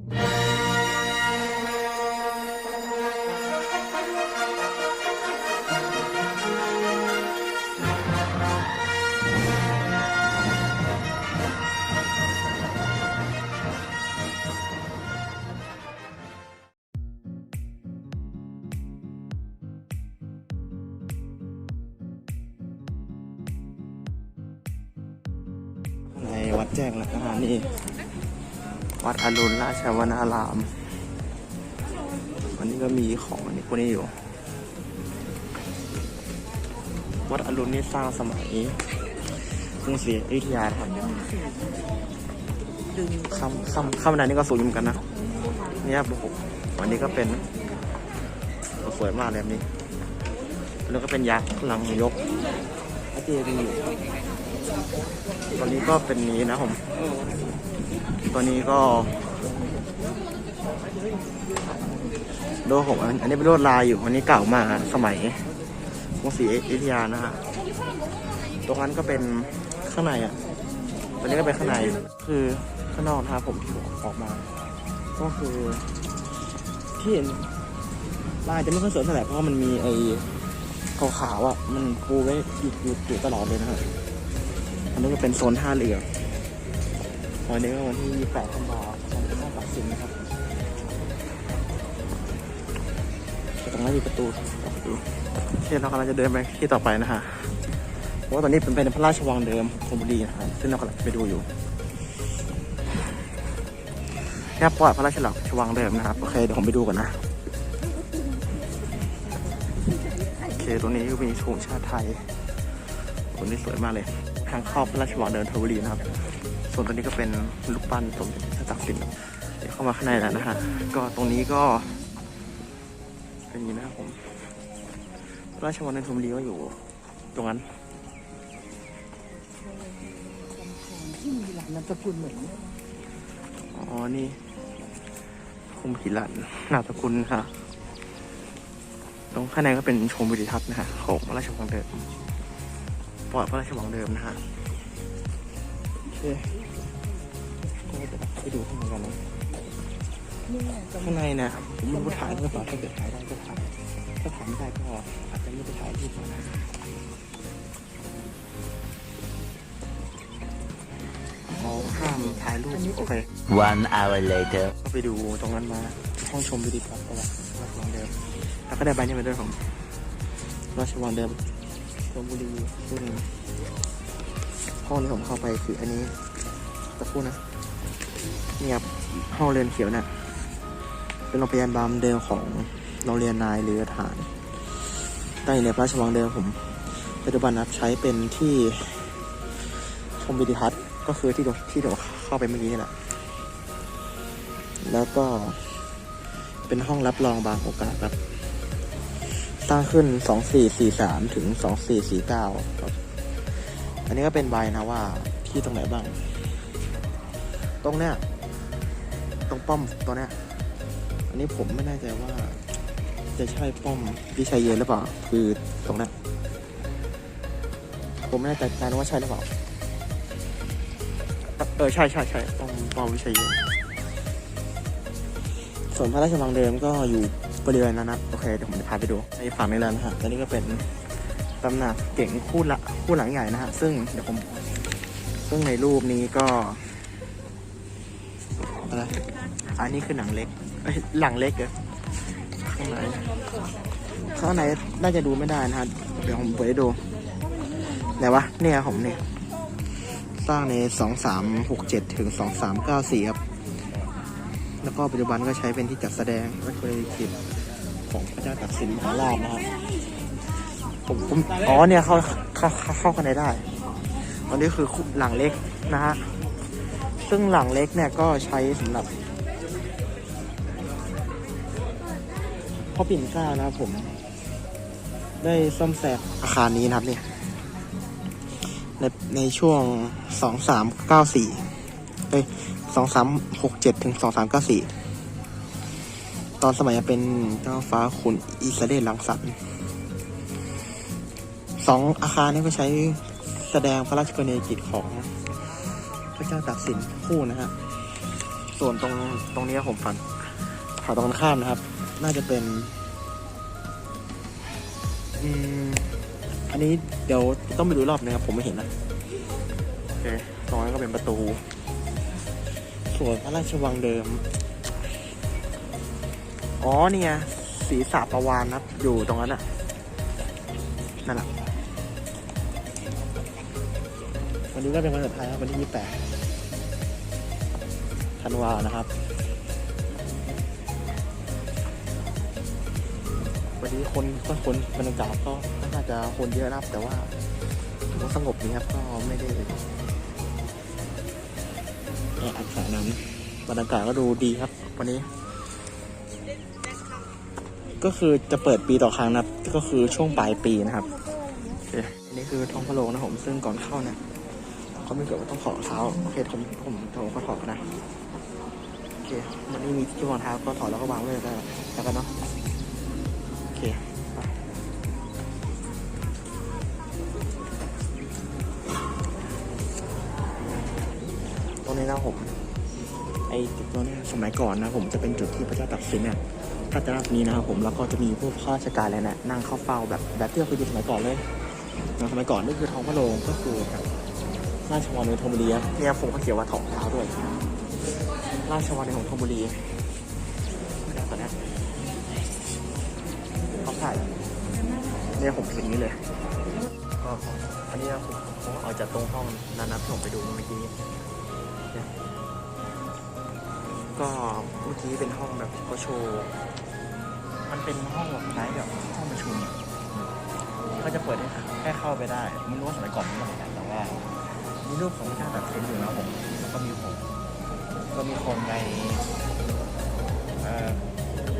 ใอรุณราชวนาราม วันนี้ก็มีของอันนี้พวกนี้อยู่ วัดอรุณนี่สร้างสมัยกรุงศรีอยุธยาครับคำคำคำไหนนี่ก็สูงอยู่เหมือนกันนะเนี่ยโอ้โหวันนี้ก็เป็นสวยมากเลยแบบนี้ แล้วก็เป็นยักษ์หลังยกพระเจดีย์อยู่ตอนนี้ก็เป็นนี้นะผม ตัวนี้ก็โดผมอันอันนี้เป็นลวดลายอยู่อันนี้เก่ามากสมัยกรุงศรีอยุธยานะฮะตรงนั้นก็เป็นข้างในอะตัวนี้ก็เป็นข้างในคือข้างนอกนะครับผมที่ออกมา ก็คือที่เห็นลายจะไม่ค่อยสวยเท่าไหร่เพราะมันมีไอ้ขาวๆอะมันปูไว้อยู่ตลอดเลยนะฮะอันนี้ก็เป็นโซนท่าเรือ วันนี้ก็วันที่8ธันวาคมต้องตัดสินนะครับแต่ตรงนั้นมีประตูประตูที่เรากำลังจะเดินไปที่ต่อไปนะฮะเพราะว่าตอนนี้เป็นเป็นพระราชวังเดิมธนบุรีนะฮะซึ่งเรากำลังไปดูอยู่แค่ปล่อยพระราชวังเดิมนะครับ โอเค เดี๋ยวผมไปดูก่อนนะ โอเค ตรงนี้ก็มีธงชาติไทยตรงนี้สวยมากเลย ทางเข้าพระราชวังเดินทบุรีนะครับ ส่วนตรงนี้ก็เป็นลูกปั้นสมเด็จพระจักรสินเดี๋ยวเข้ามาข้างในแล้วนะฮะ ก็ตรงนี้ก็ เป็นอย่างนี้นะครับผมพระราชวังเดินทบุรีก็อยู่ ตรงนั้นที่มีหลานนามสกุลเหมือนอ๋อ นี่คุมพิรันนามสกุลค่ะ ตรงข้างในก็เป็นชมวิวทัศน์นะฮะของพระราชวังเดิมปอดพระราชวังเดิมนะฮะโอเค ดูข้างในกันนะนี่ไงจะข้างในเนี่ยผมไม่รู้ถ่ายหรือเปล่าถ้าเกิดถ่ายได้ก็ถ่ายถ้าถ่ายไม่ได้ก็อาจจะไม่ได้ถ่ายรูปนะเขาห้ามถ่ายรูปโอเค One hour later. ก็ไปดูตรงนั้นมาห้องชมวิดีทัศน์ประวัติราชวังเดิมแล้วก็ได้ใบนี้มาด้วยผมราชวังเดิมชลบุรีซึ่งห้องที่ผมเข้าไปคืออันนี้จะพูดนะ นี่ครับห้องเรียนเขียวเนี่ยเป็นโรงพยาบาลเดิมของโรงเรียนนายเรือทหารตั้งอยู่ในพระราชวังเดิมผมปัจจุบันนับใช้เป็นที่ชมวิดีทัศน์ก็คือที่เราที่เราเข้าไปเมื่อกี้นี่แหละแล้วก็เป็นห้องรับรองบางโอกาสครับสร้างขึ้น 2443 ถึง 2449 ครับ อันนี้ก็เป็นใบนะว่าที่ตรงไหนบ้าง ตรงเนี้ย ตรงป้อมตัวเนี้ยอันนี้ผมไม่แน่ใจว่า จะใช่ป้อมวิชัยเยนหรือเปล่า คือตรงนี้ยผมไม่แน่ใจนะว่าใช่หรือเปล่าเออใช่ใช่ใช่ป้อมป้อมวิชัยเยนส่วนพระราชวังเดิมก็อยู่บริเวณนั้นนะโอเคเดี๋ยวผมจะพาไปดูในฝั่งนี้แล้วนะฮะตอนนี้ก็เป็นตำหนักเก่งคู่ละคู่หลังใหญ่นะฮะซึ่งเดี๋ยวผมซึ่งในรูปนี้ก็ อันนี้คือหนังเล็กเอ้ยหลังเล็กเหรอข้างในข้างในน่าจะดูไม่ได้นะฮะเดี๋ยวผมเปิดให้ดูไหนวะเนี่ยผมเนี่ย สร้างในสองสามหกเจ็ดถึงสองสามเก้าสี่ครับแล้วก็ปัจจุบันก็ใช้เป็นที่จัดแสดงวัตถุดิบของพระเจ้าตากสินมหาราชนะครับผมผมอ๋อเนี่ยเข้าเข้าเข้าข้ากันได้ได้อันนี้คือหลังเล็กนะฮะซึ่งหลังเล็กเนี่ยก็ใช้สำหรับ พ่อปิ่นเกล้านะครับผม ได้ซ่อมแซมอาคารนี้นะครับเนี่ยในในช่วงสองสามเก้าสี่เอ้ยสองสามหกเจ็ดถึงสองสามเก้าสี่ตอนสมัยเป็นเจ้าฟ้าคุณอิสราเอลลังสรรค์สองอาคารนี้ก็ใช้แสดงพระราชกรณียกิจของพระเจ้าตากสินคู่นะฮะ ส่วนตรงตรงนี้ผมฝันฝั่งตรงข้ามนะครับ น่าจะเป็นอืมอันนี้เดี๋ยวต้องไปดูรอบนะครับ ผมไม่เห็นนะโอเคตรงนั้นก็เป็นประตูส่วนพระราชวังเดิม อ๋อเนี่ยศีรษะประวานนะครับ อยู่ตรงนั้นอะนั่นแหละวันนี้ก็เป็นวันสุดท้ายครับวันที่28ธันวานะครับ วันนี้คนก็คนบรรยากาศก็น่าจะคนเยอะนะครับ แต่ว่าถือว่าสงบดีครับก็ไม่ได้แออัดขนาดนั้นบรรยากาศก็ดูดีครับ วันนี้ ก็คือจะเปิดปีต่อครั้งนะครับ ก็คือช่วงปลายปีนะครับอันนี้คือท้องพะโรงนะผมซึ่งก่อนเข้าเนี่ยเขาไม่เกิดว่าต้องขอเท้าโอเคผมผมผมก็ถอดนะโอเควันนี้มีที่วางเท้าก็ถอดแล้วก็วางไว้เลยได้แล้วกันเนาะ เคตรงนี้นะผม ไอ้จุดตรงนี้สมัยก่อนนะผมจะเป็นจุดที่พระเจ้าตากสินเนี่ยพระเจ้าตากนี้นะครับผมแล้วก็จะมีพวกข้าราชการอะไรนะนั่งเข้าเฝ้าแบบแบบที่เราเคยดูสมัยก่อนเลยนะสมัยก่อนนี่คือท้องพระโรงก็คือแบบราชวังในธนบุรีเนี่ยผมก็เขียนว่าถองเท้าด้วย ราชวังในของธนบุรีแล้วตอนนี้ เขาถ่ายเนี่ยผมเห็นนี้เลย ก็อันนี้ผมผมเอาจากตรงห้องนั้นนะที่ผมไปดูเมื่อกี้เนี่ยก็เมื่อกี้เป็นห้องแบบเขาโชว์มันเป็นห้องแบบคล้ายแบบห้องประชุมก็จะเปิดให้แค่เข้าไปได้ไม่รู้ว่าสมัยก่อนมันเป็นยังไงแต่ว่ามีรูปของพระเจ้าแบบเซ็นอยู่นะผมก็มีผมก็มีคนในเอ่อ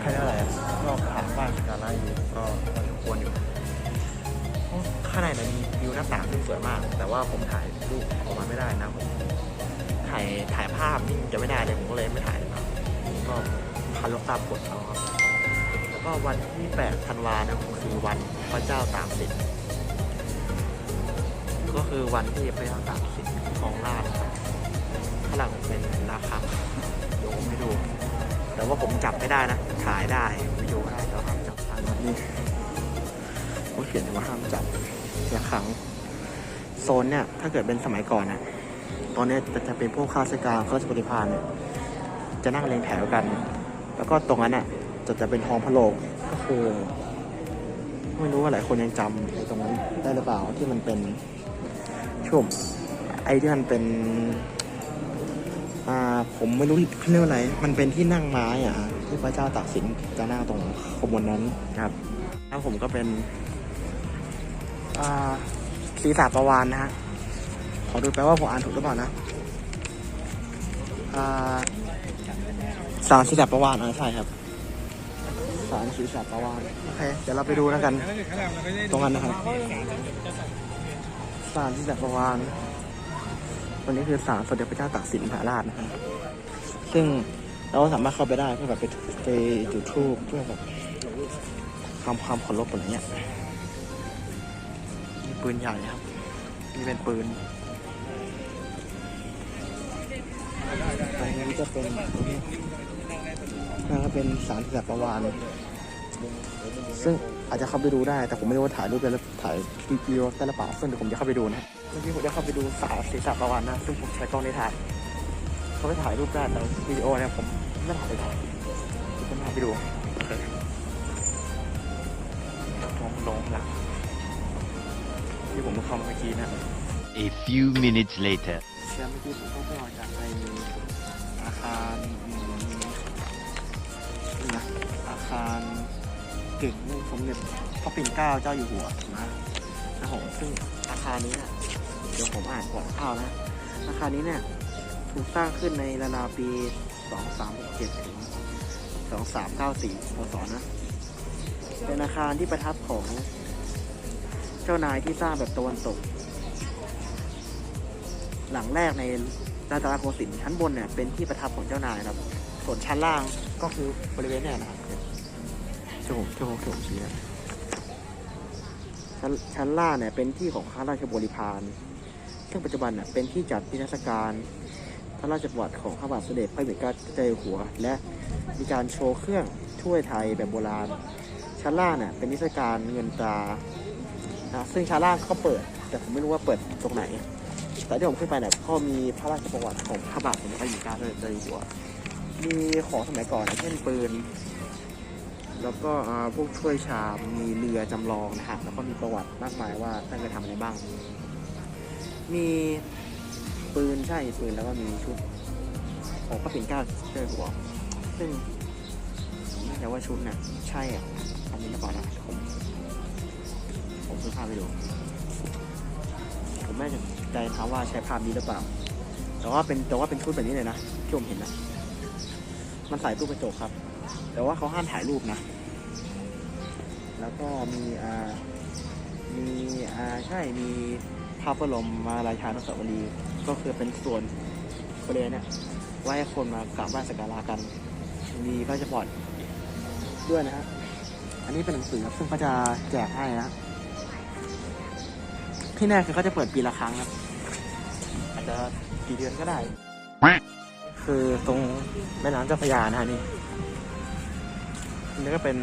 ใครเรียกอะไรอะนอกผ่านบ้านสกาล่าอยู่ก็พอสมควรอยู่ข้างในเนี่ยมีวิวหน้าต่างที่สวยมาก แต่ว่าผมถ่ายรูปออกมาไม่ได้นะผมถ่ายถ่ายภาพนี่จะไม่ได้เลยผมก็เลยไม่ถ่ายนะก็พันลบตามกฎเอาครับแล้วก็วันที่8ธันวาเนี่ยคือวันพระเจ้าตากสินก็คือวันที่พระเจ้าตากสินของราชย์ครับข้างหลังเป็นนาคาเดี๋ยวผมให้ดู แต่ว่าผมจับไม่ได้นะถ่ายได้วิดีโอได้แต่ห้ามจับทางนี้เขาเขียนว่าห้ามจับอย่าขังโซนเนี่ย ถ้าเกิดเป็นสมัยก่อนนะตอนนี้จะจะเป็นพวกข้าราชการข้าราชบริพารเนี่ยจะนั่งเรียงแถวกัน แล้วก็ตรงนั้นน่ะจะจะเป็นห้องพระโรงก็คือไม่รู้ว่าหลายคนยังจำไอ้ตรงนั้นได้หรือเปล่าที่มันเป็นช่วงไอ้ที่มันเป็น อ่าผมไม่รู้เรียกว่าอะไร มันเป็นที่นั่งไม้อะที่พระเจ้าตากสินจะนั่งตรงขบวนนั้นนะครับแล้วผมก็เป็นอ่าศีรษะประวานนะฮะขอดูแปลว่าผมอ่านถูกหรือเปล่านะอ่าสารศีรษะประวานอ่าใช่ครับสารศีรษะประวานโอเคเดี๋ยวเราไปดูแล้วกัน ตรงนั้นนะครับสารศีรษะประวาน วันนี้คือศาลสมเด็จพระเจ้าตากสินมหาราชนะครับ ซึ่งเราสามารถเข้าไปได้เพื่อแบบไปไปจุดธูปเพื่อแบบทำความเคารพอะไรเงี้ยมีปืนใหญ่ครับนี่เป็นปืนตรงนี้ก็เป็นตรงนี้นั่นก็เป็นสารสัตว์ประวาน ซึ่งอาจจะเข้าไปดูได้ แต่ผมไม่รู้ว่าถ่ายรูปได้หรือถ่ายวิดีโอได้หรือเปล่าซึ่งเดี๋ยวผมจะเข้าไปดูนะเมื่อกี้ผมจะเข้าไปดูสาวศีรษะประวานนะ ซึ่งผมใช้กล้องในถ่ายเขาไปถ่ายรูปได้แต่วิดีโอเนี่ยผมไม่ถ่ายไปถ่ายผมพาไปดูโอเคลงลงหลังที่ผมเข้ามาเมื่อกี้นะ A few minutes later. เชื่อเมื่อกี้ผมก็ไปออกจากในอาคารอืมนี่นะอาคาร กึ่งสมเด็จพระปิ่นเกล้าเจ้าอยู่หัวนะนะผมซึ่งอาคารนี้เนี่ยเดี๋ยวผมอ่านก่อนข้าวนะ อาคารนี้เนี่ยถูกสร้างขึ้นในราวๆปี 2367 ถึง 2394พศนะเป็นอาคารที่ประทับของเจ้านายที่สร้างแบบตะวันตก หลังแรกในรัตนโกสินทร์ชั้นบนเนี่ยเป็นที่ประทับของเจ้านายครับ ส่วนชั้นล่างก็คือบริเวณเนี่ยนะครับ ที่ผมที่ผมที่ผมชี้ชั้นชั้นล่างเนี่ยเป็นที่ของข้าราชบริพารซึ่งปัจจุบันเนี่ยเป็นที่จัดนิทรรศการพระราชประวัติของพระบาทสมเด็จพระบิดาเจ้าอยู่หัว และมีการโชว์เครื่องช่วยไทยแบบโบราณ ชั้นล่างเนี่ยเป็นนิทรรศการเงินตรานะซึ่งชั้นล่างก็เปิด แต่ผมไม่รู้ว่าเปิดตรงไหน แต่ที่ผมขึ้นไปเนี่ยก็มีพระราชประวัติของพระบาทสมเด็จพระบิดาเจ้าอยู่หัว มีของสมัยก่อนเช่นปืน แล้วก็พวกถ้วยชามมีเรือจำลองนะฮะแล้วก็มีประวัติมากมายว่าท่านเคยทำอะไรบ้าง มีปืนใช่ปืนแล้วก็มีชุดของพระปิ่นเกล้าเจ้าหัวซึ่งไม่แน่ใจว่าชุดน่ะใช่อะอันนี้หรือเปล่านะผมผมซื้อภาพไปดูผมไม่แน่ใจครับว่าใช้ภาพนี้หรือเปล่า แต่ว่าเป็นแต่ว่าเป็นชุดแบบนี้เลยนะที่ผมเห็นนะมันใส่ตู้กระจกครับ แต่ว่าเขาห้ามถ่ายรูปนะ แล้วก็มีอ่ามีอ่าใช่มีพระบรมมาราชานุสาวรีย์ก็คือเป็นส่วนบริเวณเนี่ยไว้ให้คนมากราบไหว้สักการะกัน มีพระราชบอดด้วยนะฮะอันนี้เป็นหนังสือครับซึ่งเขาจะแจกให้นะที่แน่คือเขาจะเปิดปีละครั้งครับ อาจจะกี่เดือนก็ได้ คือตรงแม่น้ำเจ้าพระยานะฮะนี่ นี่ก็เป็น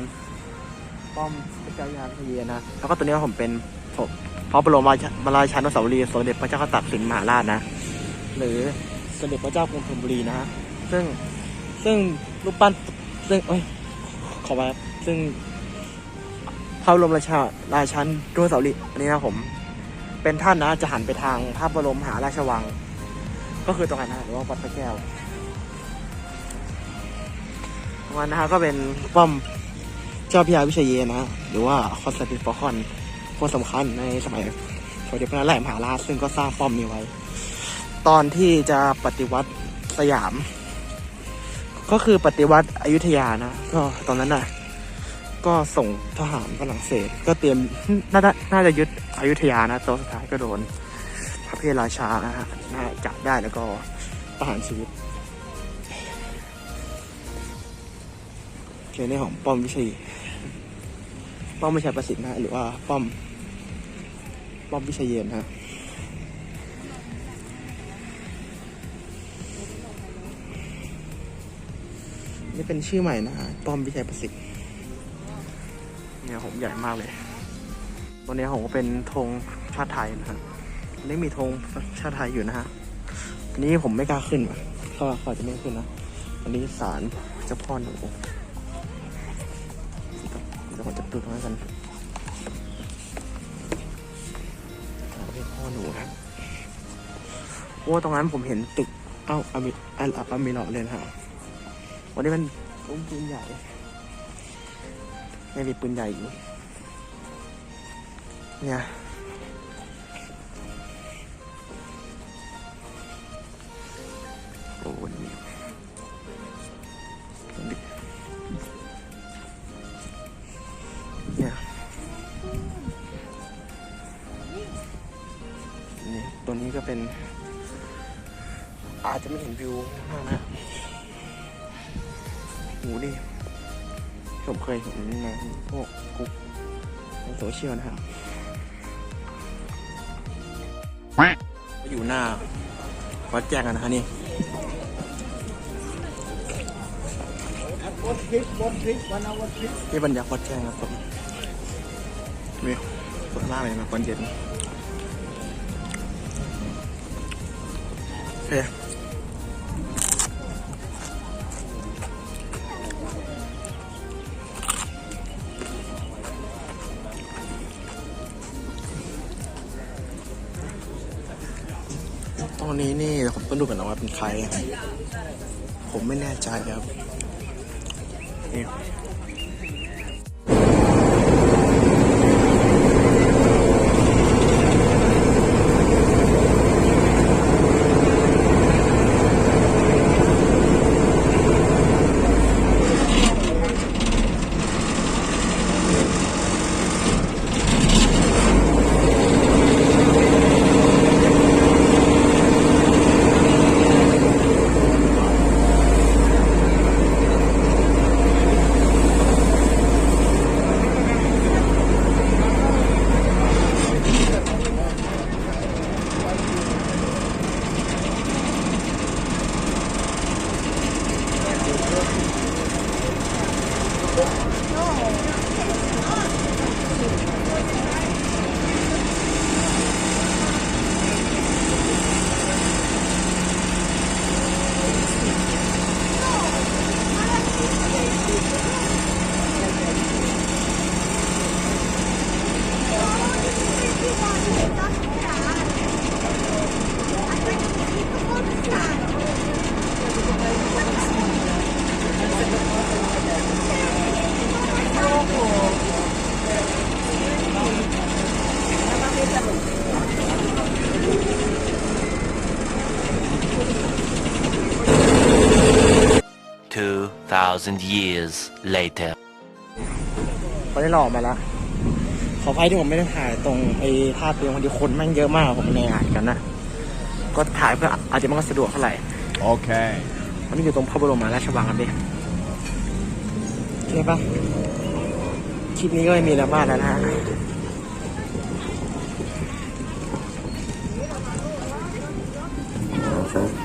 ป้อมพระเจ้ายาพะเยนะ แล้วก็ตัวนี้ผมเป็นผมพระบรมราชมาราชานุสาวรีย์สมเด็จพระเจ้าตากสินมหาราชนะ หรือสมเด็จพระเจ้ากรุงธนบุรีนะฮะซึ่งซึ่งรูปปั้นซึ่งเอ้ยขอไปซึ่งพระบรมราชาราชันนุสาวรีย์อันนี้นะผม เป็นท่านนะจะหันไปทางพระบรมมหาราชวัง ก็คือตรงนั้นนะหรือว่าวัดพระแก้ว ตรงนั้นนะฮะก็เป็นป้อมเจ้าพระยาวิเชยเยนะฮะหรือว่าคอนสแตนตินฟอคอนคนสำคัญในสมัยสมเด็จพระนารายมหาราชซึ่งก็สร้างป้อมนี้ไว้ ตอนที่จะปฏิวัติสยาม ก็คือปฏิวัติอยุธยานะก็ตอนนั้นน่ะก็ส่งทหารฝรั่งเศส ก็เตรียมน่าจะน่าจะยึดอยุธยานะตัวสุดท้ายก็โดนพระเพทราชานะนะฮะจับได้แล้วก็ประหารชีวิต เขียนในของป้อมวิชัยป้อมวิชัยประสิทธิ์นะหรือว่าป้อม ป้อมวิชัยเย็นฮะนี่เป็นชื่อใหม่นะฮะป้อมวิชัยประสิทธิ์เนี่ยผมใหญ่มากเลยตัวนี้ผมก็เป็นธงชาติไทยนะฮะนนี้มีธงชาติไทยอยู่นะฮะอันนี้ผมไม่กล้าขึ้นว่ะเขาเขาจะไม่ขึ้นนะอันนี้ศาลเจ้าพ่อหนู ดี๋ยวผมจะดูตรงนั้นกันศาลเจ้าพ่อหนูครับโอ้ตรงนั้นผมเห็นตึก เอ้าอามิอาอามิเลาะเลยนะฮะวันนี้มันอุ้มปืนใหญ่ไม่มีปืนใหญ่อยู่เนี่ยโอ้นี่เเป็น อาจจะไม่เห็นวิวมากนะโหดิผมเคยเห็นในพวกกลุ่มในโซเชียลนะครับอยู่หน้าวัดแจ้งกันนะคะนี่ที่บรรยากาศวัดแจ้งครับผมวิวสวยมากเลยนะตอนเย็น เคตอนนี้นี่ผมต้องดูกันนะว่าเป็นใคร ผมไม่แน่ใจครับนี่ 2,000 years later. ตอนนี้เราออกมาแล้ว ขออภัยที่ผมไม่ได้ถ่ายตรงไอ้ท่าเตียงวันที่คนแม่งเยอะมากผมไม่ได้อ่านกันนะ ก็ถ่ายเพื่ออาจจะไม่ค่อยสะดวกเท่าไหร่ Okay. วันนี้อยู่ตรงพระบรมราชวังกันดิโอเคปะคลิปนี้ก็ไม่มีแล้วมากแล้วนะฮะ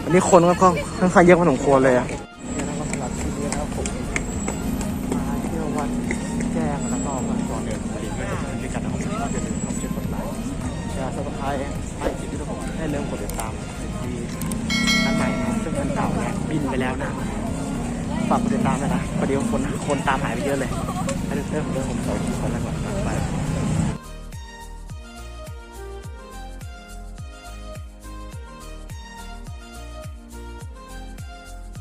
วันนี้คนก็ก็ค่อนข้างเยอะพอสมควรเลยอะ บินไปแล้วนะฝากกดติดตามด้วยนะพอดีว่าคนคนตามหายไปเยอะเลยไปเรื่องเรื่องผมขอขอแล้วก่อน